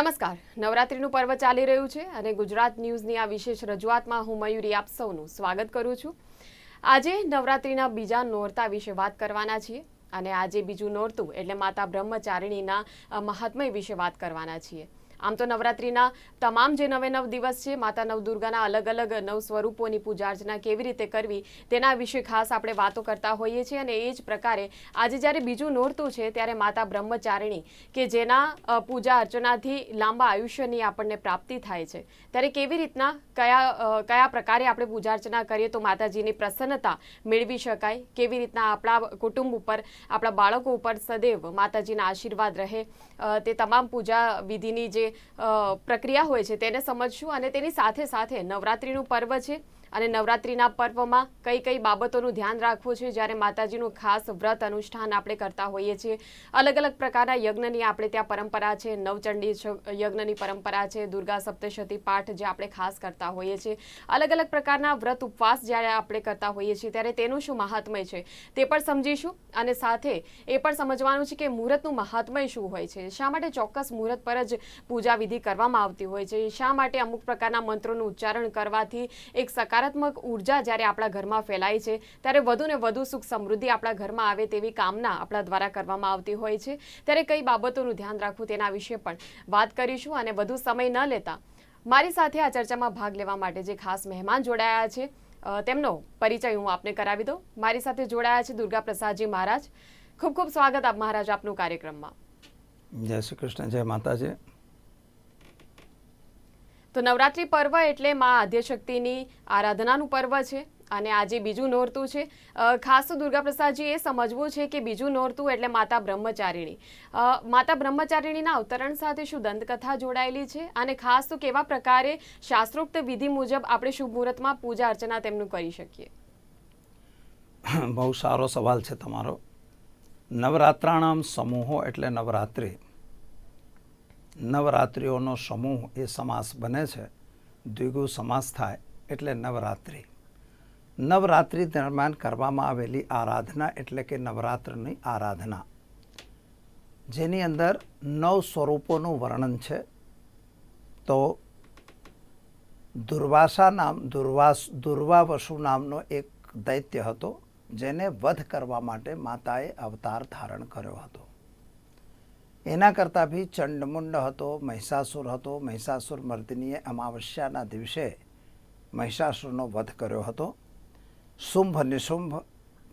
નમસ્કાર. નવરાત્રિનું પર્વ ચાલી રહ્યું છે અને ગુજરાત ન્યૂઝની આ વિશેષ રજૂઆતમાં હું મયુરી આપ સૌનું સ્વાગત કરું છું. આજે નવરાત્રિના બીજા નોરતા વિશે વાત કરવાના છીએ અને આજે બીજું નોરતું એટલે માતા બ્રહ્મચારિણીના મહાત્મય વિશે વાત કરવાના છીએ. આમ તો નવરાત્રિના તમામ જે નવે નવ દિવસ છે માતા નવદુર્ગાના અલગ અલગ નવ સ્વરૂપોની પૂજા અર્ચના કેવી રીતે કરવી, તેના વિશે ખાસ આપણે વાતો કરતા હોઈએ છીએ અને એ જ પ્રકારે આજે જ્યારે બીજું નોરતું છે, ત્યારે માતા બ્રહ્મચારિણી કે જેના પૂજા અર્ચનાથી લાંબા આયુષ્યની આપણને પ્રાપ્તિ થાય છે. ત્યારે કેવી રીતના, કયા કયા પ્રકારે આપણે પૂજા અર્ચના કરીએ તો માતાજીની પ્રસન્નતા મેળવી શકાય, કેવી રીતના આપણા કુટુંબ ઉપર, આપણા બાળકો ઉપર સદૈવ માતાજીના આશીર્વાદ રહે તે તમામ પૂજા વિધિની જે પ્રક્રિયા હોય છે તેને સમજશું અને તેની સાથે સાથે નવરાત્રિનું પર્વ છે. અને નવરાત્રિના પર્વમાં કઈ કઈ બાબતોનું ધ્યાન રાખવું છે? જ્યારે માતાજીનું ખાસ વ્રત અનુષ્ઠાન આપણે કરતા હોઈએ છીએ. અલગ અલગ પ્રકારના યજ્ઞની આપણે ત્યાં પરંપરા છે. નવચંડી યજ્ઞની પરંપરા છે. દુર્ગા સપ્તશતી પાઠ જે આપણે ખાસ કરતા હોઈએ છીએ. અલગ અલગ પ્રકારના વ્રત ઉપવાસ જ્યારે આપણે કરતા હોઈએ છીએ, ત્યારે તેનું શું મહાત્મય છે? તે પણ સમજીશું અને સાથે એ પણ સમજવાનું છે કે મુહૂર્તનું મહાત્મય શું હોય છે? શા માટે ચોક્કસ મુહૂર્ત પર જ પૂજા વિધિ કરવામાં આવતી હોય છે? શા માટે અમુક પ્રકારના મંત્રોનું ઉચ્ચારણ કરવાથી એક સકારાત્મક ઊર્જા જ્યારે આપણા ઘરમાં ફેલાય છે, ત્યારે વધુ ને વધુ સુખ સમૃદ્ધિ આપણા ઘરમાં આવે તેવી કામના આપણા દ્વારા કરવામાં આવતી હોય છે. ત્યારે કઈ બાબતોનું ધ્યાન રાખવું તેના વિશે પણ વાત કરીશું અને વધુ સમય ન લેતા મારી સાથે આ ચર્ચામાં ભાગ લેવા માટે જે ખાસ મહેમાન જોડાયા છે તેમનો પરિચય હું આપને કરાવી દઉં. મારી સાથે જોડાયા છે દુર્ગા પ્રસાદજી મહારાજ. ખૂબ ખૂબ સ્વાગત આપ મહારાજ આપનું કાર્યક્રમમાં. જય શ્રી કૃષ્ણ, જય માતાજી. તો નવરાત્રિ પર્વ એટલે મા આદ્યશક્તિની આરાધનાનું પર્વ છે અને આજે બીજું નોરતું છે. ખાસ તો દુર્ગા એ સમજવું છે કે બીજું નોરતું એટલે માતા બ્રહ્મચારિણી. માતા બ્રહ્મચારિણીના અવતરણ સાથે શું દંતકથા જોડાયેલી છે અને ખાસ તો કેવા પ્રકારે શાસ્ત્રોક્ત વિધિ મુજબ આપણે શુભ મુહૂર્તમાં પૂજા અર્ચના તેમનું કરી શકીએ? બહુ સારો સવાલ છે તમારો. નવરાત્રાણામ સમૂહો એટલે નવરાત્રિ. નવરાત્રિઓનો સમૂહ એ સમાસ બને છે. દ્વિગુ સમાસ થાય એટલે નવરાત્રિ. નવરાત્રિ દરમિયાન કરવામાં આવેલી આરાધના એટલે કે નવરાત્રની આરાધના. જેની અંદર નવ સ્વરૂપોનું વર્ણન છે. તો દુર્વાસા નામ, દુર્વાસ, દુર્વાવસુ નામનો એક દૈત્ય હતો, જેને વધ કરવા માટે માતાએ અવતાર ધારણ કર્યો હતો. એના કરતાં બી ચંડમુંડ હતો, મહિષાસુર હતો. મહિષાસુર મર્દિનીએ અમાવસ્યાના દિવસે મહિષાસુરનો વધ કર્યો હતો. શુંભ નિશુંભ,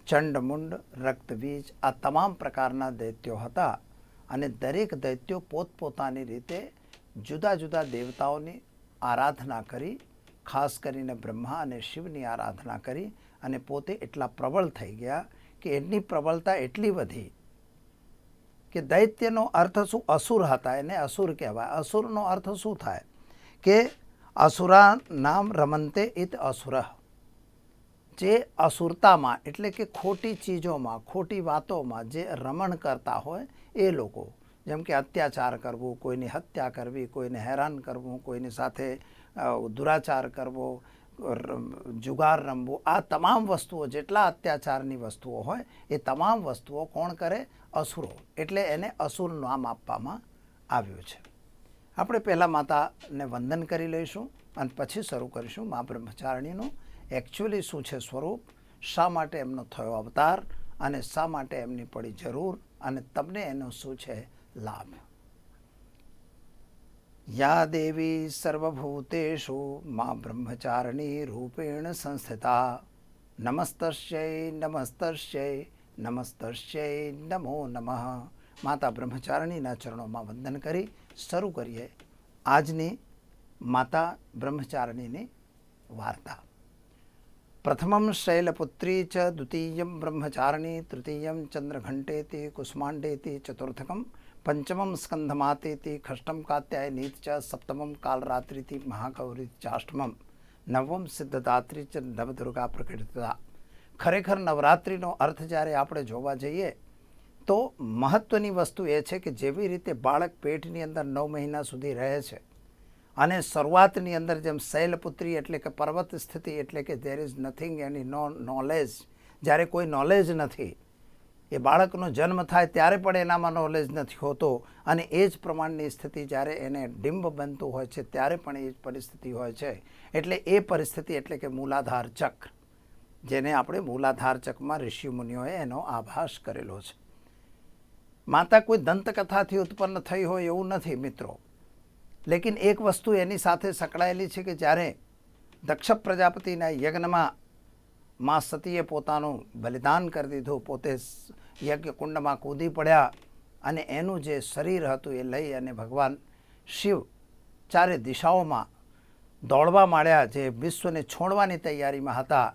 ચંડમુંડ, રક્તબીજ આ તમામ પ્રકારના દૈત્યો હતા અને દરેક દૈત્યો પોતપોતાની રીતે જુદા જુદા દેવતાઓની આરાધના કરી, ખાસ કરીને બ્રહ્મા અને શિવની આરાધના કરી અને પોતે એટલા પ્રબળ થઈ ગયા કે એમની પ્રબળતા એટલી વધી કે દૈત્યનો અર્થ શું? અસુર હતા એને અસુર કહેવાય. અસુરનો અર્થ શું થાય? કે અસુરા નામ રમંતે ઇત અસુર. જે અસુરતામાં એટલે કે ખોટી ચીજોમાં, ખોટી વાતોમાં જે રમણ કરતા હોય એ લોકો, જેમ કે અત્યાચાર કરવું, કોઈની હત્યા કરવી, કોઈને હેરાન કરવું, કોઈની સાથે દુરાચાર કરવો જુગાર રમવું, આ તમામ વસ્તુઓ, જેટલા અત્યાચારની વસ્તુઓ હોય, એ તમામ વસ્તુઓ કોણ કરે? અસુરો, એટલે એને અસુર નામ આપવામાં આવ્યું છે. આપણે પહેલાં માતાને વંદન કરી લઈશું અને પછી શરૂ કરીશું મા બ્રહ્મચારિણીનું. એકચ્યુઅલી શું છે સ્વરૂપ? શા માટે એમનો થયો અવતાર અને શા માટે એમની પડી જરૂર અને તમને એનો શું છે લાભ? યા દેવી સર્વભૂતેષુ મા બ્રહ્મચારિણી રૂપેણ સંસ્થિતા. નમસ્તસ્યૈ નમસ્તસ્યૈ. નમસ્તસ્યૈ નમો નમઃ. માતા બ્રહ્મચારિણીના ચરણોમાં વંદન કરી શરૂ કરીએ આજની માતા બ્રહ્મચારિણીની વાર્તા. પ્રથમમ શૈલપુત્રી ચ, દ્વિતીયમ બ્રહ્મચારિણી, તૃતીયમ ચંદ્રઘંટેતિ, કુષ્માંડેતિ, ચતુર્થકમ, પંચમમ સ્કંધમાતેતિ ખષ્ટમ કાત્યાયનીત ચ, સપ્તમમ કાલરાત્રિતિ મહાગૌરી ચાષ્ટમમ નવમ સિદ્ધદાત્રી ચ, નવદુર્ગા પ્રકટિતા ખરેખર નવરાત્રિનો અર્થ જ્યારે આપણે જોવા જઈએ, તો મહત્ત્વની વસ્તુ એ છે કે જેવી રીતે બાળક પેટની અંદર નવ મહિના સુધી રહે છે અને શરૂઆતની અંદર જેમ શૈલપુત્રી એટલે કે પર્વત સ્થિતિ એટલે કે there is nothing any no knowledge જ્યારે કોઈ નોલેજ નથી, એ બાળકનો જન્મ થાય ત્યારે પણ એનામાં નોલેજ નથી હોતો અને એ જ પ્રમાણની સ્થિતિ જ્યારે એને ડિંબ બનતું હોય છે, ત્યારે પણ એ જ પરિસ્થિતિ હોય છે. એટલે એ પરિસ્થિતિ એટલે કે મૂલાધાર ચક્ર. જેને આપણે મૂલાધાર ચક્રમાં ઋષિમુનિઓએ એનો આભાસ કરેલો છે. માતા કોઈ દંતકથાથી ઉત્પન્ન થઈ હોય એવું નથી, મિત્રો. લેકિન એક વસ્તુ એની સાથે સંકળાયેલી છે કે જ્યારે દક્ષ પ્રજાપતિના યજ્ઞમાં મા સતીએ પોતાનું બલિદાન કરી દીધું, પોતે યજ્ઞકુંડમાં યજ્ઞ કુંડમાં કૂદી પડ્યા અને એનું જે શરીર હતું એ લઈ અને ભગવાન શિવ ચારે દિશાઓમાં દોડવા માંડ્યા, જે વિશ્વને છોડવાની તૈયારીમાં હતા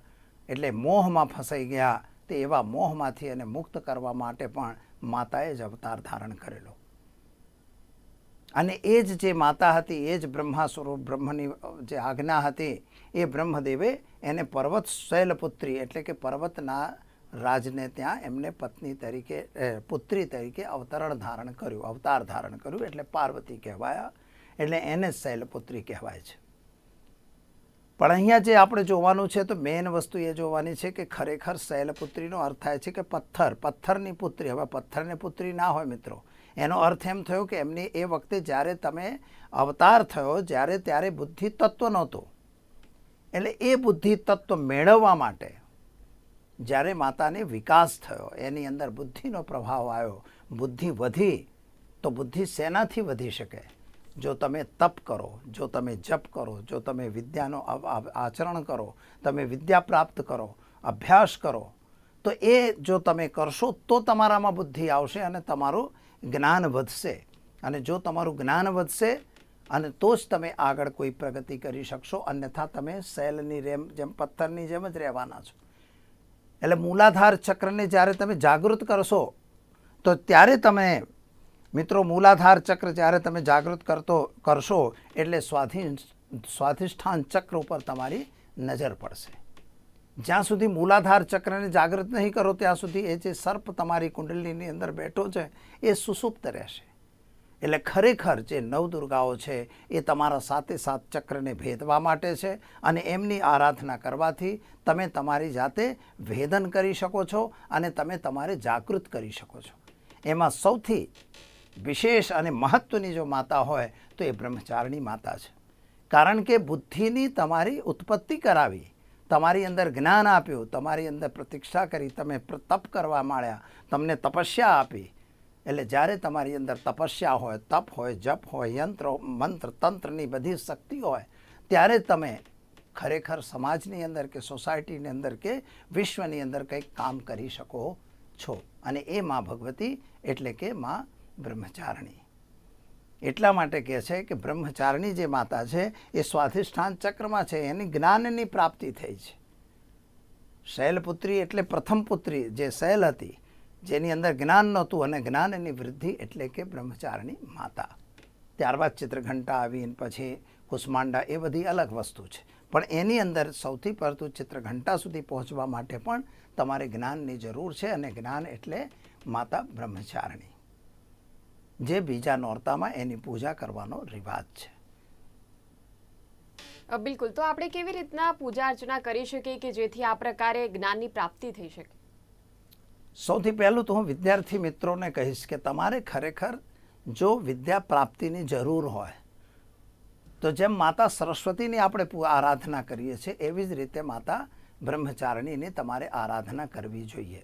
એટલે મોહમાં ફસાઈ ગયા તે એવા મોહમાંથી એને મુક્ત કરવા માટે પણ માતાએ જ અવતાર ધારણ કરેલો. અને એ જ જે માતા હતી, એ જ બ્રહ્મા સ્વરૂપ બ્રહ્મની જે આજ્ઞા હતી, એ બ્રહ્મદેવે એને પર્વત શૈલપુત્રી એટલે કે પર્વતના રાજને ત્યાં એમને પત્ની તરીકે પુત્રી તરીકે અવતરણ ધારણ કર્યું, અવતાર ધારણ કર્યું એટલે પાર્વતી કહેવાયા. એટલે એને શૈલપુત્રી કહેવાય છે. પણ અહીંયા જે આપણે જોવાનું છે, તો મેઇન વસ્તુ એ જોવાની છે કે ખરેખર શૈલપુત્રીનો અર્થ થાય છે કે પથ્થર, પથ્થરની પુત્રી. હવે પથ્થરની પુત્રી ના હોય મિત્રો. એનો અર્થ એમ થયો કે એમની એ વખતે જ્યારે તમે અવતાર થયો, જ્યારે ત્યારે બુદ્ધિ તત્વ નહોતું. એટલે એ બુદ્ધિ તત્વ મેળવવા માટે જ્યારે માતાને વિકાસ થયો, એની અંદર બુદ્ધિનો પ્રભાવ આવ્યો, બુદ્ધિ વધી, તો બુદ્ધિ શેનાથી વધી શકે. જો તમે તપ કરો, જો તમે જપ કરો, જો તમે વિદ્યાનો આચરણ કરો, તમે વિદ્યા પ્રાપ્ત કરો, અભ્યાસ કરો, તો એ જો તમે કરશો તો તમારામાં બુદ્ધિ આવશે અને તમારું જ્ઞાન વધશે. અને જો તમારું જ્ઞાન વધશે અને તો જ તમે આગળ કોઈ પ્રગતિ કરી શકશો, અન્યથા તમે સેલની રેમ, જેમ પથ્થરની જેમ જ રહેવાના છો. એટલે મૂલાધાર ચક્રને જ્યારે તમે જાગૃત કરશો, તો ત્યારે તમે મિત્રો, મૂલાધાર ચક્ર જ્યારે તમે જાગૃત કરતો, કરશો, એટલે સ્વાધીન, સ્વાધિષ્ઠાન ચક્ર ઉપર તમારી નજર પડશે. જ્યાં સુધી મૂલાધાર ચક્રને જાગૃત નહીં કરો, ત્યાં સુધી એ જે સર્પ તમારી કુંડલીની અંદર બેઠો છે, એ સુસુપ્ત રહેશે. એટલે ખરેખર જે નવદુર્ગાઓ છે, એ તમારા સાથે સાત ચક્રને ભેદવા માટે છે અને એમની આરાધના કરવાથી તમે તમારી જાતે ભેદન કરી શકો છો અને તમે તમારે જાગૃત કરી શકો છો. એમાં સૌથી વિશેષ અને મહત્ત્વની જો માતા હોય, તો એ બ્રહ્મચારિણી માતા છે. કારણ કે બુદ્ધિની તમારી ઉત્પત્તિ કરાવી, તમારી અંદર જ્ઞાન આપ્યું, તમારી અંદર પ્રતીક્ષા કરી, તમે તપ કરવા માંડ્યા, તમને તપસ્યા આપી. એટલે જ્યારે તમારી અંદર તપસ્યા હોય, તપ હોય, જપ હોય, યંત્ર, મંત્ર, તંત્રની બધી શક્તિ હોય, ત્યારે તમે ખરેખર સમાજની અંદર કે સોસાયટીની અંદર કે વિશ્વની અંદર કંઈક કામ કરી શકો છો. અને એ માં ભગવતી એટલે કે માં બ્રહ્મચારિણી. એટલા માટે કહે છે કે બ્રહ્મચારિણી જે માતા છે, એ સ્વાધિષ્ઠાન ચક્રમાં છે, એની જ્ઞાનની પ્રાપ્તિ થઈ છે. શૈલપુત્રી એટલે પ્રથમ પુત્રી જે શૈલ હતી, જેની અંદર જ્ઞાન નહોતું અને જ્ઞાનની વૃદ્ધિ એટલે કે બ્રહ્મચારિણી માતા. ત્યારબાદ ચિત્રઘંટા આવીને પછી કુષ્માંડા એ બધી અલગ વસ્તુ છે. પણ એની અંદર સૌથી પડતું ચિત્રઘંટા સુધી પહોંચવા માટે પણ તમારે જ્ઞાનની જરૂર છે અને જ્ઞાન એટલે માતા બ્રહ્મચારિણી. જે બીજા નોરતામાં એની પૂજા કરવાનો રિવાજ છે. બિલકુલ. તો આપણે કેવી રીતના પૂજા અર્ચના કરી શકીએ કે જેથી આ પ્રકારે જ્ઞાનની પ્રાપ્તિ થઈ શકે? સૌથી પહેલું તો હું વિદ્યાર્થી મિત્રોને કહીશ કે તમારે ખરેખર જો વિદ્યા પ્રાપ્તિની જરૂર હોય તો જેમ માતા સરસ્વતીની આપણે આરાધના કરીએ છીએ એવી જ રીતે માતા બ્રહ્મચારિણીની તમારે આરાધના કરવી જોઈએ.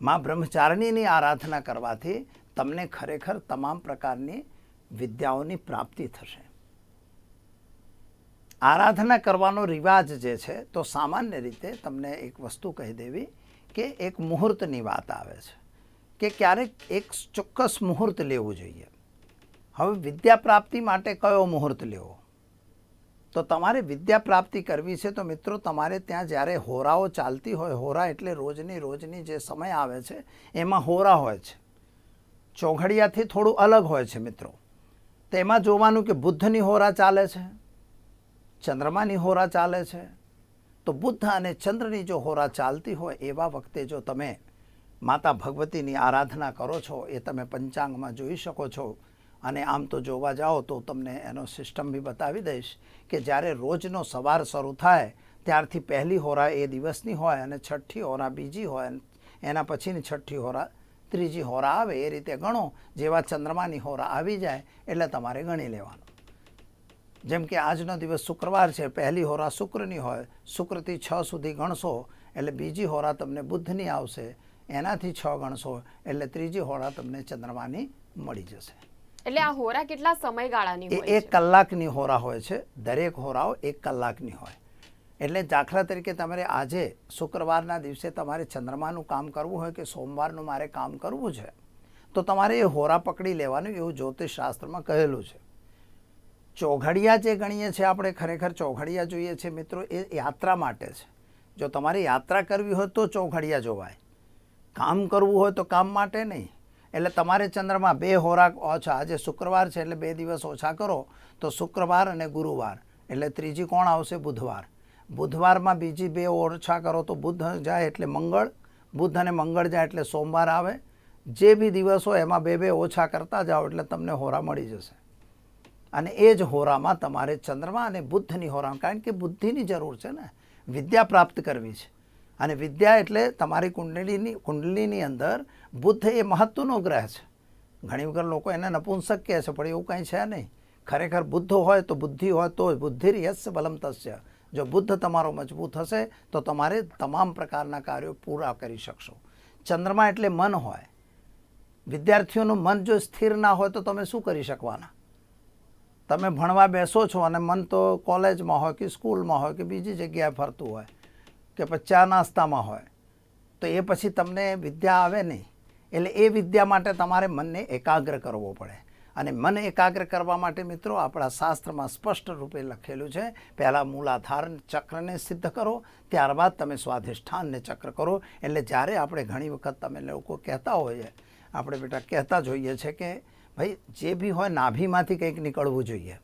મા બ્રહ્મચારિણીની આરાધના કરવાથી તમને ખરેખર તમામ પ્રકારની વિદ્યાઓની પ્રાપ્તિ થશે. આરાધના કરવાનો રિવાજ જે છે, તો સામાન્ય રીતે તમને એક વસ્તુ કહી દેવી કે એક મુહૂર્તની વાત આવે છે કે ક્યારેક એક ચોક્કસ મુહૂર્ત લેવું જોઈએ. હવે વિદ્યા પ્રાપ્તિ માટે કયો મુહૂર્ત લેવો? તો તમારે વિદ્યા પ્રાપ્તિ કરવી છે, તો મિત્રો તમારે ત્યાં જ્યારે હોરાઓ ચાલતી હોય, હોરા એટલે રોજની રોજની જે સમય આવે છે, એમાં હોરા હોય છે. ચોઘડિયાથી થોડું અલગ હોય છે મિત્રો. તેમાં જોવાનું કે બુદ્ધની હોરા ચાલે છે, ચંદ્રમાની હોરા ચાલે છે. તો બુદ્ધ અને ચંદ્રની જો હોરા ચાલતી હોય એવા વખતે જો તમે માતા ભગવતીની આરાધના કરો છો, એ તમે પંચાંગમાં જોઈ શકો છો. અને આમ તો જોવા જાઓ તો તમને એનો સિસ્ટમ બી બતાવી દઈશ કે જ્યારે રોજનો સવાર શરૂ થાય, ત્યારથી પહેલી હોરા એ દિવસની હોય અને છઠ્ઠી હોરા બીજી હોય એના પછીની છઠ્ઠી હોરા ત્રીજી હોરા આવે એ રીતે ગણો. જેવા ચંદ્રમાની હોરા આવી જાય એટલે તમારે ગણી લેવાનું. જેમ કે આજનો દિવસ શુક્રવાર છે પહેલી હોરા શુક્રની હોય શુક્રથી છ સુધી ગણશો એટલે બીજી હોરા તમને બુદ્ધની આવશે એનાથી છ ગણશો એટલે ત્રીજી હોરા તમને ચંદ્રમાની મળી જશે. એટલે આ હોરા કેટલા સમયગાળાની હોય એક કલાકની હોરા હોય છે દરેક હોરાઓ એક કલાકની હોય. એટલે દાખલા તરીકે તમારે આજે શુક્રવારના દિવસે તમારે ચંદ્રમાનું કામ કરવું હોય કે સોમવારનું મારે કામ કરવું છે, તો તમારે એ હોરા પકડી લેવાનું એવું જ્યોતિષ શાસ્ત્રમાં કહેલું છે. ચોઘડિયા જે ગણીએ છીએ આપણે, ખરેખર ચોઘડિયા જોઈએ છે મિત્રો, એ યાત્રા માટે છે. જો તમારે યાત્રા કરવી હોય તો ચોઘડિયા જોવાય. કામ કરવું હોય તો કામ માટે નહીં. એટલે તમારે ચંદ્રમાં બે હોરા ઓછા આજે શુક્રવાર છે એટલે બે દિવસ ઓછા કરો, તો શુક્રવાર અને ગુરુવાર. એટલે ત્રીજી કોણ આવશે? બુધવાર. બુધવારમાં બીજી બે ઓછા કરો તો બુધ જાય એટલે મંગળ, બુધ અને મંગળ જાય એટલે સોમવાર આવે. જે બી દિવસ હોય એમાં બે બે ઓછા કરતા જાઓ એટલે તમને હોરા મળી જશે. અને એ જ હોરામાં તમારે ચંદ્રમા અને બુદ્ધની હોરા, કારણ કે બુદ્ધિની જરૂર છે ને. વિદ્યા પ્રાપ્ત કરવી છે. અને વિદ્યા એટલે તમારી કુંડલીની કુંડલીની અંદર બુદ્ધ એ મહત્વનો ગ્રહ છે. ઘણી વખત લોકો એને નપુંસક કહે છે, પણ એવું કંઈ છે નહીં. ખરેખર બુદ્ધ હોય તો બુદ્ધિ હોય તો બુદ્ધિર યશ બલમ તસ્ય. જો બુદ્ધ તમારો મજબૂત હશે, તો તમારે તમામ પ્રકારના કાર્યો પૂરા કરી શકશો. ચંદ્રમા એટલે મન હોય. વિદ્યાર્થીઓનું મન જો સ્થિર ના હોય, તો તમે શું કરી શકવાના? તમે ભણવા બેસો છો અને મન તો કોલેજમાં હોય કે સ્કૂલમાં હોય કે બીજી જગ્યાએ ફરતું હોય કે પછી ચા નાસ્તામાં હોય, તો એ પછી તમને વિદ્યા આવે નહીં. એટલે એ વિદ્યા માટે તમારે મનને એકાગ્ર કરવો પડે. અને મન એકાગ્ર કરવા માટે, મિત્રો, આપણા શાસ્ત્રમાં સ્પષ્ટ રૂપે લખેલું છે, પહેલાં મૂલાધાર ચક્રને સિદ્ધ કરો, ત્યારબાદ તમે સ્વાધિષ્ઠાનને ચક્ર કરો. એટલે જ્યારે આપણે ઘણી વખત તમે લોકો કહેતા હોઈએ, આપણે બેટા કહેતા જોઈએ છે કે, ભાઈ, જે બી હોય નાભીમાંથી કંઈક નીકળવું જોઈએ.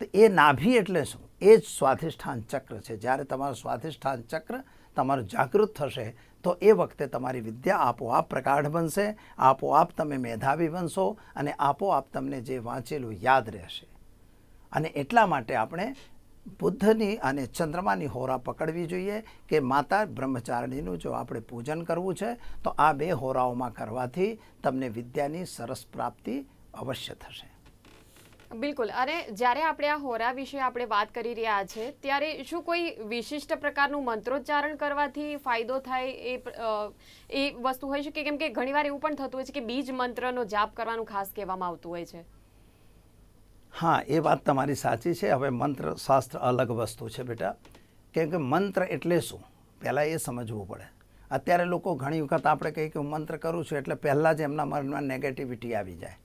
તો એ નાભી એટલે શું? એ જ સ્વાધિષ્ઠાન ચક્ર છે. જ્યારે તમારું સ્વાધિષ્ઠાન ચક્ર તમારું જાગૃત થશે તો એ વખતે તમારી વિદ્યા આપોઆપ પ્રકાઢ બનશે, આપોઆપ તમે મેધાવી બનશો અને આપોઆપ તમને જે વાંચેલું યાદ રહેશે. અને એટલા માટે આપણે બુદ્ધની અને ચંદ્રમાની હોરા પકડવી જોઈએ કે માતા બ્રહ્મચારિણીનું જો આપણે પૂજન કરવું છે, તો આ બે હોરાઓમાં કરવાથી તમને વિદ્યાની સરસ પ્રાપ્તિ અવશ્ય થશે. બિલકુલ. અને જ્યારે આપણે આ હોરા વિશે આપણે વાત કરી રહ્યા છે, ત્યારે શું કોઈ વિશિષ્ટ પ્રકારનું મંત્રોચ્ચારણ કરવાથી ફાયદો થાય એ એ વસ્તુ હોય શકે કેમ કે ઘણીવાર એવું પણ થતું હોય છે કે બીજ મંત્રનો જાપ કરવાનું ખાસ કહેવામાં આવતું હોય છે? હા, એ વાત તમારી સાચી છે. હવે મંત્ર શાસ્ત્ર અલગ વસ્તુ છે બેટા. કેમ કે મંત્ર એટલે શું? પહેલાં એ સમજવું પડે. અત્યારે લોકો ઘણી વખત આપણે કહીએ કે હું મંત્ર કરું છું એટલે પહેલાં જ એમના મનમાં નેગેટિવિટી આવી જાય.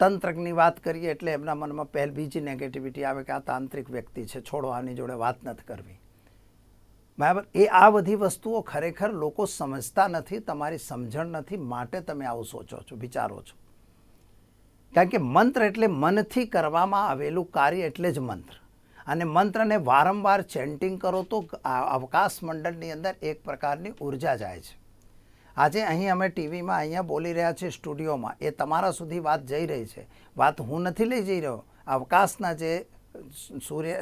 તંત્રકની વાત કરીએ એટલે એમના મનમાં પહેલ બીજી નેગેટિવિટી આવે કે આ તાંત્રિક વ્યક્તિ છે, છોડો, આની જોડે વાત નથી કરવી. બરાબર? એ આ બધી વસ્તુઓ ખરેખર લોકો સમજતા નથી, તમારી સમજણ નથી, માટે તમે આવું સોચો છો, વિચારો છો. કારણ કે મંત્ર એટલે મનથી કરવામાં આવેલું કાર્ય એટલે જ મંત્ર. અને મંત્રને વારંવાર ચેન્ટિંગ કરો તો અવકાશ મંડળની અંદર એક પ્રકારની ઊર્જા જાય છે. આજે અહીં અમે ટીવીમાં અહીંયા બોલી રહ્યા છીએ સ્ટુડિયોમાં. એ તમારા સુધી વાત જઈ રહી છે. વાત હું નથી લઈ જઈ રહ્યો. અવકાશના જે સૂર્ય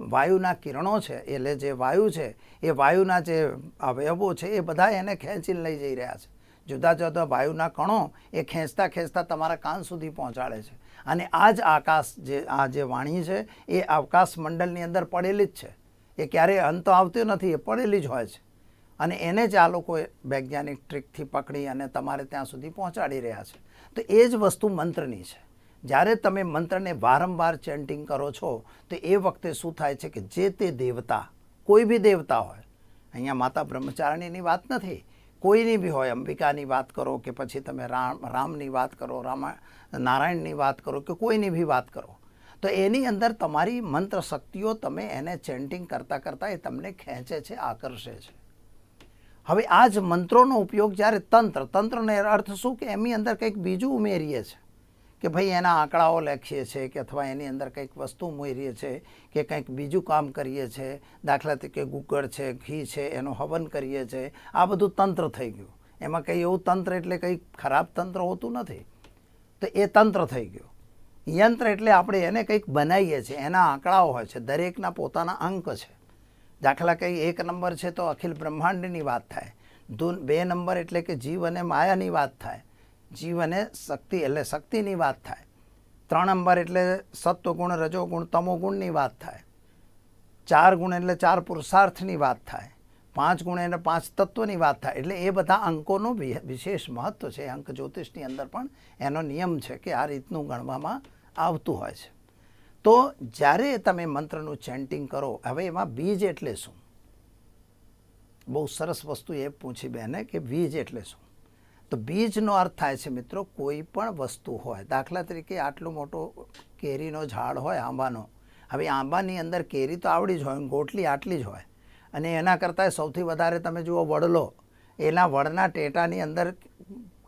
વાયુના કિરણો છે, એટલે જે વાયુ છે, એ વાયુના જે અવયવો છે, એ બધા એને ખેંચીને લઈ જઈ રહ્યા છે. જુદા જુદા વાયુના કણો એ ખેંચતા ખેંચતા તમારા કાન સુધી પહોંચાડે છે. અને આ જ આકાશ જે, આ જે વાણી છે, એ અવકાશ મંડળની અંદર પડેલી જ છે. એ ક્યારેય અંત આવતો નથી, એ પડેલી જ હોય છે. અને એને જ આ લોકો વૈજ્ઞાનિક ટ્રીકથી પકડી અને તમારે ત્યાં સુધી પહોંચાડી રહ્યા છે. તો એ જ વસ્તુ મંત્રની છે. જ્યારે તમે મંત્રને વારંવાર ચેન્ટિંગ કરો છો, તો એ વખતે શું થાય છે કે જે તે દેવતા, કોઈ બી દેવતા હોય, અહીંયા માતા બ્રહ્મચારિણીની વાત નથી. કોઈની બી હોય, અંબિકાની વાત કરો કે પછી તમે રામ, રામની વાત કરો, રામા, નારાયણની વાત કરો કે કોઈની બી વાત કરો, તો એની અંદર તમારી મંત્ર શક્તિઓ તમે એને ચેન્ટિંગ કરતાં કરતાં એ તમને ખેંચે છે, આકર્ષે છે. હવે આ જ મંત્રોનો ઉપયોગ જ્યારે તંત્ર, તંત્રનો અર્થ શું કે એની અંદર કંઈક બીજું ઉમેરીએ છે? કે ભાઈ એના આંકડાઓ લખીએ છીએ કે અથવા એની અંદર કંઈક વસ્તુ ઉમેરીએ છીએ કે કંઈક બીજું કામ કરીએ છીએ દાખલા તરીકે ગુગળ છે, ઘી છે, એનું હવન કરીએ છીએ આ બધું તંત્ર થઈ ગયું. એમાં કંઈ એવું તંત્ર એટલે કંઈ ખરાબ તંત્ર હોતું નથી. તો એ તંત્ર થઈ ગયું. યંત્ર એટલે આપણે એને કંઈક બનાવીએ છીએ. એના આંકડાઓ હોય છે. દરેકના પોતાના અંક છે. દાખલા કહી એક નંબર છે તો અખિલ બ્રહ્માંડની વાત થાય. દૂન, બે નંબર એટલે કે જીવ અને માયાની વાત થાય. જીવ અને શક્તિ એટલે શક્તિની વાત થાય. ત્રણ નંબર એટલે સત્વગુણ, રજોગુણ, તમોગુણની વાત થાય. ચાર ગુણ એટલે ચાર પુરુષાર્થની વાત થાય. પાંચ ગુણ એટલે પાંચ તત્વની વાત થાય. એટલે એ બધા અંકોનું વિશેષ મહત્વ છે. અંક જ્યોતિષની અંદર પણ એનો નિયમ છે કે આ રીતનું ગણવામાં આવતું હોય છે. તો જ્યારે તમે મંત્રનું ચેન્ટિંગ કરો, હવે એમાં બીજ એટલે શું? બહુ સરસ વસ્તુ એ પૂછી બેને કે બીજ એટલે શું? તો બીજનો અર્થ થાય છે મિત્રો, કોઈ પણ વસ્તુ હોય, દાખલા તરીકે આટલો મોટો કેરીનો ઝાડ હોય આંબાનો, હવે આંબાની અંદર કેરી તો આવડી જ હોય, ગોટલી આટલી જ હોય, અને એના કરતાં સૌથી વધારે તમે જુઓ વડલો, એના વડના ટેટાની અંદર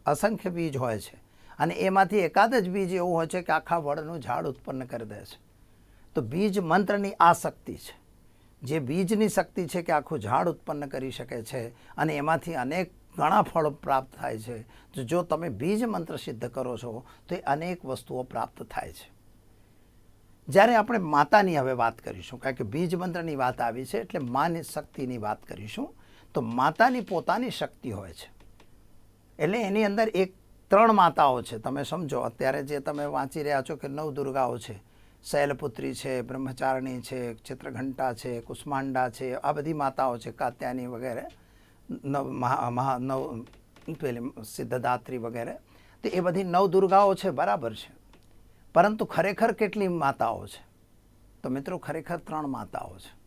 અસંખ્ય બીજ હોય છે. અને એમાંથી એકાદ જ બીજ એવું હોય છે કે આખા વડનું ઝાડ ઉત્પન્ન કરી દે છે. તો બીજ મંત્રની આ શક્તિ છે. જે બીજની શક્તિ છે કે આખું ઝાડ ઉત્પન્ન કરી શકે છે અને એમાંથી અનેક ઘણા ફળો પ્રાપ્ત થાય છે. જો તમે બીજ મંત્ર સિદ્ધ કરો છો, તો એ અનેક વસ્તુઓ પ્રાપ્ત થાય છે. જ્યારે આપણે માતાની હવે વાત કરીશું, કારણ કે બીજ મંત્રની વાત આવી છે એટલે માની શક્તિની વાત કરીશું, તો માતાની પોતાની શક્તિ હોય છે. એટલે એની અંદર એક ત્રણ માતાઓ છે, તમે સમજો. અત્યારે જે તમે વાંચી રહ્યા છો કે નવ દુર્ગાઓ છે, શૈલપુત્રી છે, બ્રહ્મચારિણી છે, ચિત્રઘંટા છે, કુષ્માંડા છે, આ બધી માતાઓ છે કાત્યાની વગેરે, નવ મહા મહા, નવ પેલી સિદ્ધદાત્રી વગેરે, તો એ બધી નવ દુર્ગાઓ છે, બરાબર છે. પરંતુ ખરેખર કેટલી માતાઓ છે? તો મિત્રો ખરેખર ત્રણ માતાઓ છે.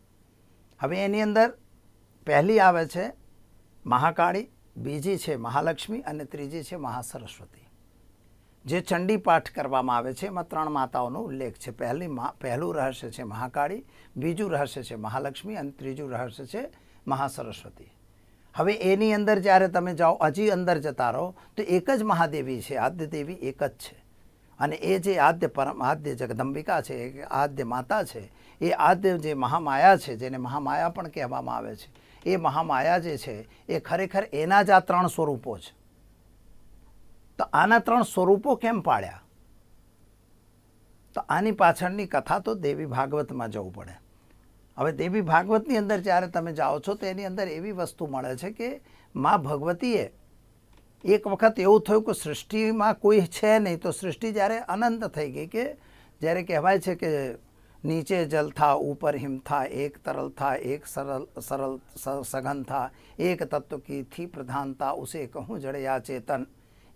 હવે એની અંદર પહેલી આવે છે મહાકાળી બીજી છે મહાલક્ષ્મી અને ત્રીજી છે મહાસરસ્વતી. જે ચંડી પાઠ કરવામાં આવે છે, એમાં ત્રણ માતાઓનો ઉલ્લેખ છે. પહેલી પહેલું રહસ્ય છે મહાકાળી, બીજું રહસ્ય છે મહાલક્ષ્મી અને ત્રીજું રહસ્ય છે મહાસરસ્વતી. હવે એની અંદર જ્યારે તમે જાઓ, હજી અંદર જતા રહો, તો એક જ મહાદેવી છે, આદ્ય દેવી એક જ છે. અને એ જે આદ્ય પરમ, આદ્ય જગદંબિકા છે આદ્ય માતા છે, એ આદ્ય જે મહામાયા છે, જેને મહામાયા પણ કહેવામાં આવે છે એ મહામાયા જે છે, એ ખરેખર એના જ આ ત્રણ સ્વરૂપો છે. તો આના ત્રણ સ્વરૂપો કેમ પાડ્યા? તો આની પાછળની કથા તો દેવી ભાગવતમાં જવું પડે. હવે દેવી ભાગવતની અંદર જ્યારે તમે જાઓ છો, તો એની અંદર એવી વસ્તુ મળે છે કે મા ભગવતીએ એક વખત એવું થયું કે સૃષ્ટિમાં કોઈ છે નહીં, તો સૃષ્ટિ જ્યારે અનંત થઈ ગઈ કે જ્યારે કહેવાય છે કે નીચે જલ થા ઉપર હિમ થા એક તરલ થા એક સરલ સરલ સ- સઘન થા એક તત્વ કી थी प्रधानता उसे कहूँ जड़या चेतन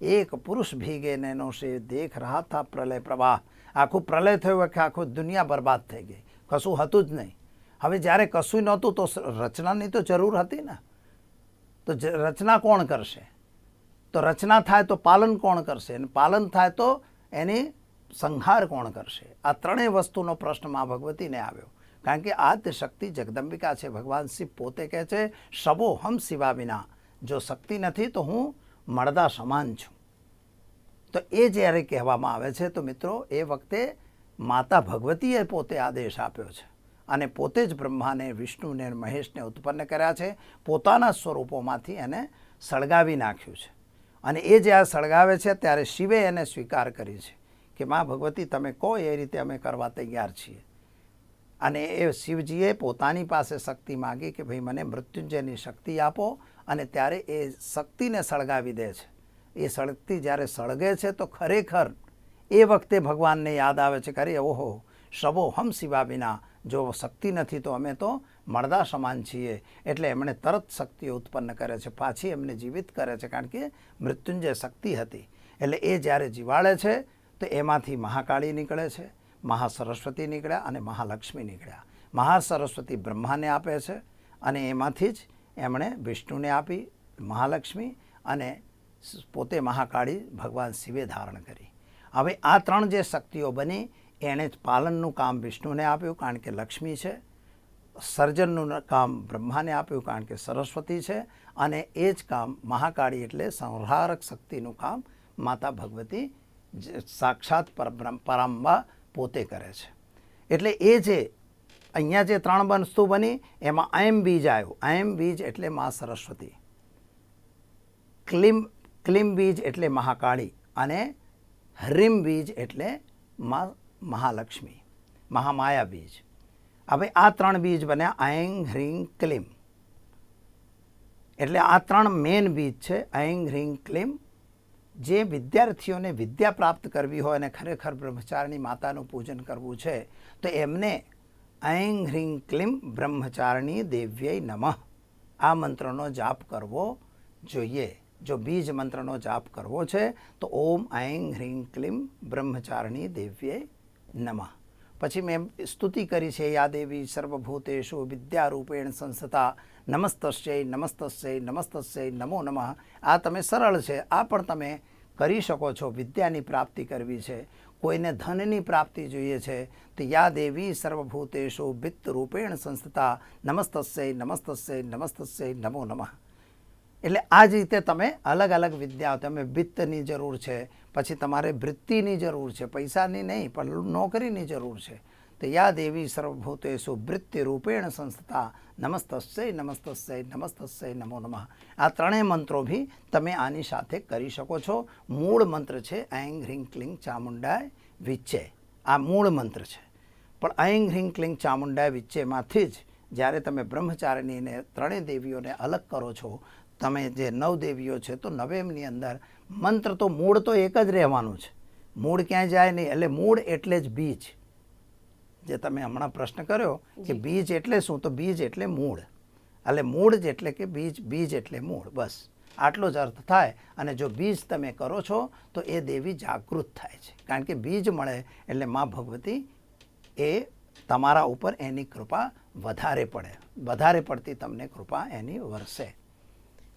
એક પુરુષ ભીગે નેનો સે દેખ રહા થા પ્રલય પ્રવાહ આખું પ્રલય થયું કે આખું દુનિયા બરબાદ થઈ ગઈ કશું હતું જ નહીં હવે જ્યારે કશું નહોતું તો સ- રચનાની તો જરૂર હતી ને તો જ- રચના કોણ કરશે તો રચના થાય તો પાલન કોણ કરશે અને પાલન થાય તો એની સંહાર કોણ કરશે? આ ત્રણેય વસ્તુનો પ્રશ્ન મા ભગવતીને આવ્યો. કારણ કે આદ્ય શક્તિ જગદંબિકા છે, ભગવાન શિવ પોતે કહે છે શબો હમ શિવા વિના. જો શક્તિ નથી તો હું મળદા સમાન છું. તો એ જ્યારે કહેવામાં આવે છે, તો મિત્રો એ વખતે માતા ભગવતીએ પોતે આદેશ આપ્યો છે. અને પોતે જ બ્રહ્માને, વિષ્ણુને, મહેશને ઉત્પન્ન કર્યા છે. પોતાના સ્વરૂપોમાંથી એને સળગાવી નાખ્યું છે. અને એ જ્યારે સળગાવે છે, ત્યારે શિવે એને સ્વીકાર કરી છે. કે મા ભગવતી, તમે કહો એ રીતે અમે કરવા તૈયાર છીએ? અને એ શિવજીએ પોતાની પાસે શક્તિ માગી કે, ભાઈ, મને મૃત્યુંજયની શક્તિ આપો અને ત્યારે એ શક્તિને સળગાવી દે છે. એ શક્તિ જ્યારે સળગે છે, તો ખરેખર એ વખતે ભગવાનને યાદ આવે છે કે, અરે, ઓહો, શવો હમ શિવા વિના જો શક્તિ નથી, તો અમે તો મળદા સમાન છીએ. એટલે એમણે તરત શક્તિઓ ઉત્પન્ન કરે છે, પાછી એમને જીવિત કરે છે, કારણ કે મૃત્યુંજય શક્તિ હતી. એટલે એ જ્યારે જીવાડે છે તો એમાંથી મહાકાળી નીકળે છે, મહાસરસ્વતી નીકળ્યા અને મહાલક્ષ્મી નીકળ્યા મહાસરસ્વતી બ્રહ્માને આપે છે અને એમાંથી જ એમણે વિષ્ણુને આપી, મહાલક્ષ્મી અને પોતે મહાકાળી ભગવાન શિવે ધારણ કરી. હવે આ ત્રણ જે શક્તિઓ બની, એણે જ પાલનનું કામ વિષ્ણુને આપ્યું કારણ કે લક્ષ્મી છે, સર્જનનું કામ બ્રહ્માને આપ્યું કારણ કે સરસ્વતી છે અને એ જ કામ મહાકાળી એટલે સંહારક શક્તિનું કામ માતા ભગવતી સાક્ષાત પરબ્રહ્મ પોતે કરે છે. એટલે એ જે અહીંયા જે ત્રણ વસ્તુ બની, એમાં આયમ બીજ આવ્યું. આયમ બીજ એટલે મા સરસ્વતી. ક્લિમ ક્લિમ બીજ એટલે મહાકાળી અને હ્રીમ બીજ એટલે મા મહાલક્ષ્મી, મહામાયા બીજ. હવે આ ત્રણ બીજ બન્યા આયંગ, હ્રીંગ, ક્લિમ. એટલે આ ત્રણ મેન બીજ છે ઐંગ હ્રીંગ, ક્લીમ જે વિદ્યાર્થીઓને વિદ્યા પ્રાપ્ત કરવી હોય અને ખરેખર બ્રહ્મચારિણી માતાનું પૂજન કરવું છે, તો એમને ઐં હ્રીં ક્લીમ બ્રહ્મચારિણી દેવ્યય નમઃ. આ મંત્રનો જાપ કરવો જોઈએ. જો બીજ મંત્રનો જાપ કરવો છે, તો ઓમ ઐં હ્રીં ક્લીમ બ્રહ્મચારિણી દેવ્યય નમઃ. પછી મેં સ્તુતિ કરી છે યા દેવી સર્વભૂતેશુ વિદ્યારૂપેણ સંસ્થતા નમસ્તસ્ય નમસ્તસ્ય નમસ્તસ્ય, નમો નમઃ. આ તમે સરળ છે, આ પણ તમે કરી શકો છો, વિદ્યાની પ્રાપ્તિ કરવી છે. કોઈને ધનની પ્રાપ્તિ જોઈએ છે, તો યા દેવી સર્વભૂતેશુ વિત્ત રૂપેણ સંસ્થતા નમસ્તસ્ય નમસ્તસ્ય નમસ્તસ્ય, નમો નમઃ. એટલે આ જ રીતે તમે અલગ અલગ વિદ્યાઓ, તમે વિત્તની જરૂર છે પછી તમારે વૃત્તિની જરૂર છે, પૈસાની નહીં, પણ નોકરીની જરૂર છે. તો યા દેવી સર્વભૂતેશુ વૃત્તિ રૂપેણ સંસ્થા. નમસ્તસ્ય નમસ્તસ્ય નમસ્તસ્ય, નમો નમઃ. આ ત્રણેય મંત્રો બી તમે આની સાથે કરી શકો છો. મૂળ મંત્ર છે એંગ હ્રીંગ ક્લિંગ ચામુંડાય વિચ્ચે આ મૂળ મંત્ર છે. પણ ઐંગ હ્રીંગ ક્લિંગ ચામુંડાય વિચ્ચેમાંથી જ જ્યારે તમે બ્રહ્મચારિણીને ત્રણેય દેવીઓને અલગ કરો છો તમે જે નવ દેવીઓ છે તો નવેમની અંદર મંત્ર તો મૂળ તો એક જ રહેવાનું છે. મૂળ ક્યાંય જાય નહીં એટલે મૂળ એટલે જ બીજ. જે તમે હમણાં પ્રશ્ન કર્યો કે બીજ એટલે શું? તો બીજ એટલે મૂળ. એટલે મૂળ જ એટલે કે બીજ બીજ એટલે મૂળ. બસ. આટલો જ અર્થ થાય. અને જો બીજ તમે કરો છો તો એ દેવી જાગૃત થાય છે. કારણ કે બીજ મળે એટલે મા ભગવતી એ તમારા ઉપર એની કૃપા વધારે પડે. વધારે પડતી તમને કૃપા એની વરસે.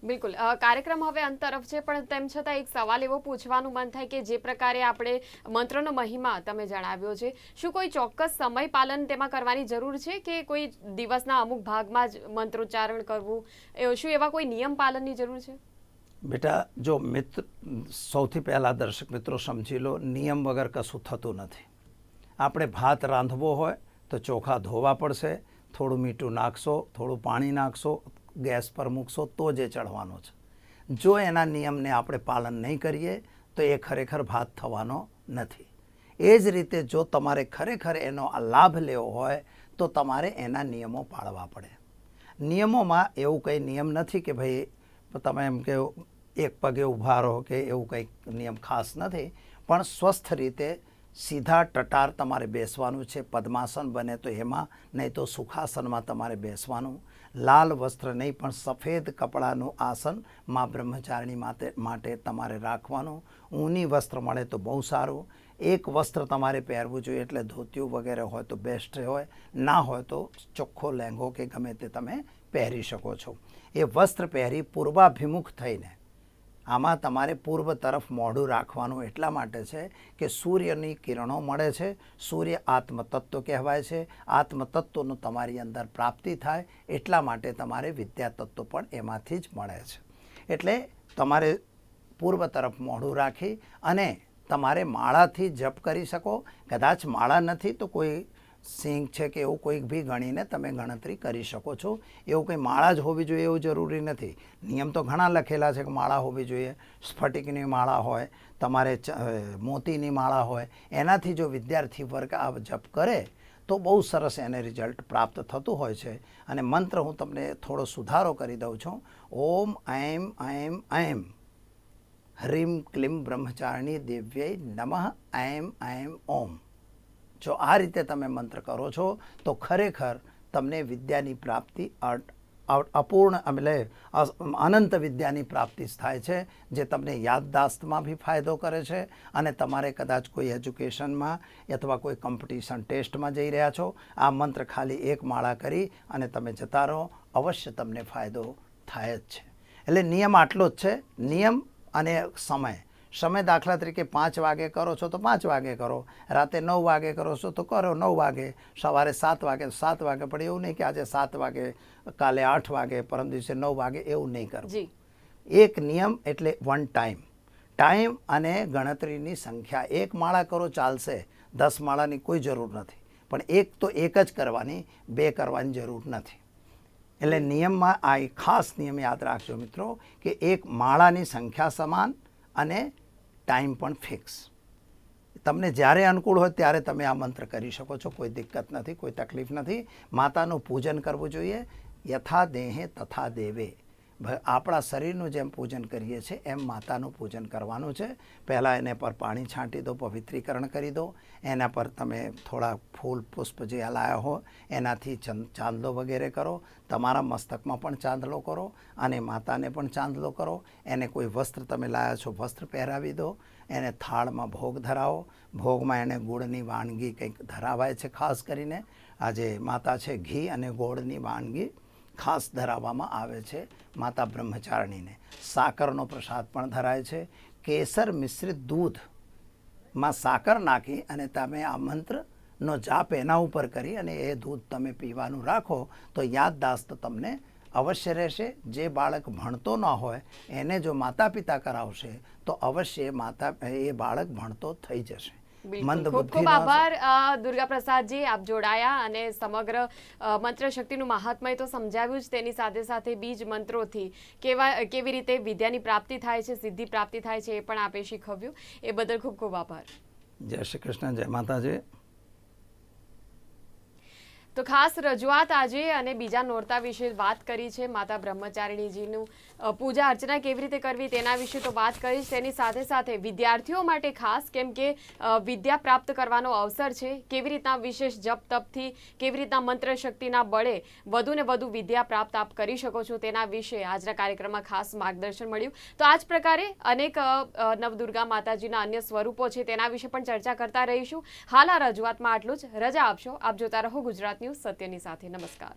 બિલકુલ. કાર્યક્રમ હવે અંત તરફ છે, પણ તેમ છતાં એક સવાલ એવો પૂછવાનું મન થાય કે જે પ્રકારે આપણે મંત્રનો મહિમા તમે જણાવ્યો છે, શું કોઈ ચોક્કસ સમય પાલન તેમાં કરવાની જરૂર છે કે કોઈ દિવસના અમુક ભાગમાં જ મંત્રોચ્ચારણ કરવું? શું એવા કોઈ નિયમ પાલનની જરૂર છે? બેટા, જો મિત્ર, સૌથી પહેલાં દર્શક મિત્રો સમજી લો, નિયમ વગર કશું થતું નથી. આપણે ભાત રાંધવો હોય તો ચોખા ધોવા પડશે, થોડું મીઠું નાખશો, થોડું પાણી નાખશો ગેસ પર મૂકશો તો જ એ ચડવાનો છે. જો એના નિયમને આપણે પાલન નહીં કરીએ, તો એ ખરેખર ભાત થવાનો નથી. એ જ રીતે જો તમારે ખરેખર એનો લાભ લેવો હોય, તો તમારે એના નિયમો પાળવા પડે. નિયમોમાં એવું કંઈ નિયમ નથી કે ભાઈ, તમે એમ કે એક પગે ઊભા રહો કે એવું કંઈક નિયમ ખાસ નથી, પણ સ્વસ્થ રીતે સીધા ટટાર તમારે બેસવાનું છે, પદ્માસન બને તો એમાં, નહીં તો સુખાસનમાં તમારે બેસવાનું લાલ વસ્ત્ર નહીં, પણ સફેદ કપડાનું આસનમાં બ્રહ્મચારિણી માટે માટે તમારે રાખવાનું. ઊની વસ્ત્ર મળે તો બહુ સારું. એક વસ્ત્ર તમારે પહેરવું જોઈએ, એટલે ધોતિયું વગેરે હોય તો બેસ્ટ હોય ના હોય તો ચોખ્ખો લહેંગો કે ગમે તે તમે પહેરી શકો છો. એ વસ્ત્ર પહેરી પૂર્વાભિમુખ થઈને આમાં તમારે પૂર્વ તરફ મોઢું રાખવાનું એટલા માટે છે કે સૂર્યની કિરણો મળે છે. સૂર્ય આત્મતત્વ કહેવાય છે. આત્મતત્વનું તમારી અંદર પ્રાપ્તિ થાય એટલા માટે તમારે વિદ્યા તત્વ પણ એમાંથી જ મળે છે. એટલે તમારે પૂર્વ તરફ મોઢું રાખી અને તમારે માળાથી જપ કરી શકો. કદાચ માળા નથી તો કોઈ સિંગ છે કે એવું કોઈક બી ગણીને તમે ગણતરી કરી શકો છો. એવું કંઈ માળા જ હોવી જોઈએ એવું જરૂરી નથી. નિયમ તો ઘણા લખેલા છે કે માળા હોવી જોઈએ. સ્ફટિકની માળા હોય, તમારે મોતીની માળા હોય, એનાથી જો વિદ્યાર્થી વર્ગ આ જપ કરે, તો બહુ સરસ એને રિઝલ્ટ પ્રાપ્ત થતું હોય છે. અને મંત્ર હું તમને થોડો સુધારો કરી દઉં છું. ઓમ ઐમ ઐમ ઐમ હ્રીમ ક્લીમ બ્રહ્મચારિણી દિવ્ય નમઃ ઐમ ઐમ ઓમ. જો આ રીતે તમે મંત્ર કરો છો, તો ખરેખર તમને વિદ્યાની પ્રાપ્તિ અપૂર્ણ એટલે અનંત વિદ્યાની પ્રાપ્તિ થાય છે, જે તમને યાદદાસ્તમાં બી ફાયદો કરે છે અને તમારે કદાચ કોઈ એજ્યુકેશનમાં અથવા કોઈ કોમ્પિટિશન ટેસ્ટમાં જઈ રહ્યા છો, આ મંત્ર ખાલી એક માળા કરી અને તમે જતા રહો, અવશ્ય તમને ફાયદો થાય જ છે. એટલે નિયમ આટલો જ છે, નિયમ અને સમય. સમય દાખલા તરીકે પાંચ વાગે કરો છો તો પાંચ વાગે કરો. રાતે નવ વાગે કરો છો તો કરો નવ વાગે. સવારે સાત વાગે સાત વાગે. પણ એવું નહીં કે આજે સાત વાગે કાલે આઠ વાગે પરમ દિવસે નવ વાગે એવું નહીં કરવું. એક નિયમ એટલે વન ટાઈમ ટાઈમ અને ગણતરીની સંખ્યા. એક માળા કરો ચાલશે. દસ માળાની કોઈ જરૂર નથી. પણ એક તો એક જ કરવાની બે કરવાની જરૂર નથી. એટલે નિયમમાં આ એક ખાસ નિયમ યાદ રાખજો મિત્રો કે એક માળાની સંખ્યા સમાન અને ટાઈમ પણ ફિક્સ. તમને જ્યારે અનુકૂળ હોય ત્યારે તમે આ મંત્ર કરી શકો છો. કોઈ દિક્કત નથી, કોઈ તકલીફ નથી. માતાનું પૂજન કરવું જોઈએ. યથા દેહે તથા દેવે. આપણા શરીરનું જેમ પૂજન કરીએ છીએ, એમ માતાનું પૂજન કરવાનું છે. પહેલાં એને પર પાણી છાંટી દો, પવિત્રીકરણ કરી દો. એના પર તમે થોડા ફૂલ પુષ્પ જે લાયા હો, એનાથી ચંદ ચાંદલો વગેરે કરો. તમારા મસ્તકમાં પણ ચાંદલો કરો અને માતાને પણ ચાંદલો કરો. એને કોઈ વસ્ત્ર તમે લાયા છો, વસ્ત્ર પહેરાવી દો. એને થાળમાં ભોગ ધરાવો. ભોગમાં એને ગુળની વાનગી કંઈક ધરાવાય છે, ખાસ કરીને. આજે માતા છે ઘી અને ગોળની વાનગી. ખાસ ધરાવવામાં આવે છે માતા બ્રહ્મચારિણીને. સાકરનો પ્રસાદ પણ ધરાય છે. કેસર મિશ્રિત દૂધમાં સાકર નાખી અને તમે આ મંત્રનો જાપ એના ઉપર કરી અને એ દૂધ તમે પીવાનું રાખો તો યાદદાસ્ત તમને અવશ્ય રહેશે. જે બાળક ભણતો ન હોય, એને જો માતા પિતા કરાવશે તો અવશ્ય માતા, એ બાળક ભણતો થઈ જશે. ખૂબ ખૂબ આભાર દુર્ગા પ્રસાદજી આપ જોડાયા અને સમગ્ર મંત્ર શક્તિનું મહાત્મય તો સમજાવ્યું જ તેની સાથે સાથે બીજ મંત્રોથી કેવા કેવી રીતે વિદ્યાની પ્રાપ્તિ થાય છે સિદ્ધિ પ્રાપ્તિ થાય છે એ પણ આપે શીખવ્યું. એ બદલ ખૂબ ખૂબ આભાર. જય શ્રી કૃષ્ણ જય માતાજી. તો ખાસ રજૂઆત આજે અને બીજા નોરતા વિશે વાત કરી છે માતા બ્રહ્મચારિણીજીનું. પૂજા અર્ચના કેવી રીતે કરવી તેના વિશે તો વાત કરીશ. તેની સાથે સાથે વિદ્યાર્થીઓ માટે ખાસ કેમ કે વિદ્યા પ્રાપ્ત કરવાનો અવસર છે. કેવી રીતના વિશેષ જપ તપથી, કેવી રીતના મંત્ર શક્તિના બળે વધુ ને વધુ વિદ્યા પ્રાપ્ત આપ કરી શકો છો તેના વિશે આજના કાર્યક્રમમાં ખાસ માર્ગદર્શન મળ્યું. તો આ જ પ્રકારે અનેક નવદુર્ગા માતાજીના અન્ય સ્વરૂપો છે તેના વિશે પણ ચર્ચા કરતા રહીશું. હાલ આ રજૂઆતમાં આટલું જ. રજા આપશો. આપ જોતા રહો ગુજરાત ન્યૂઝ સત્યની સાથે. નમસ્કાર.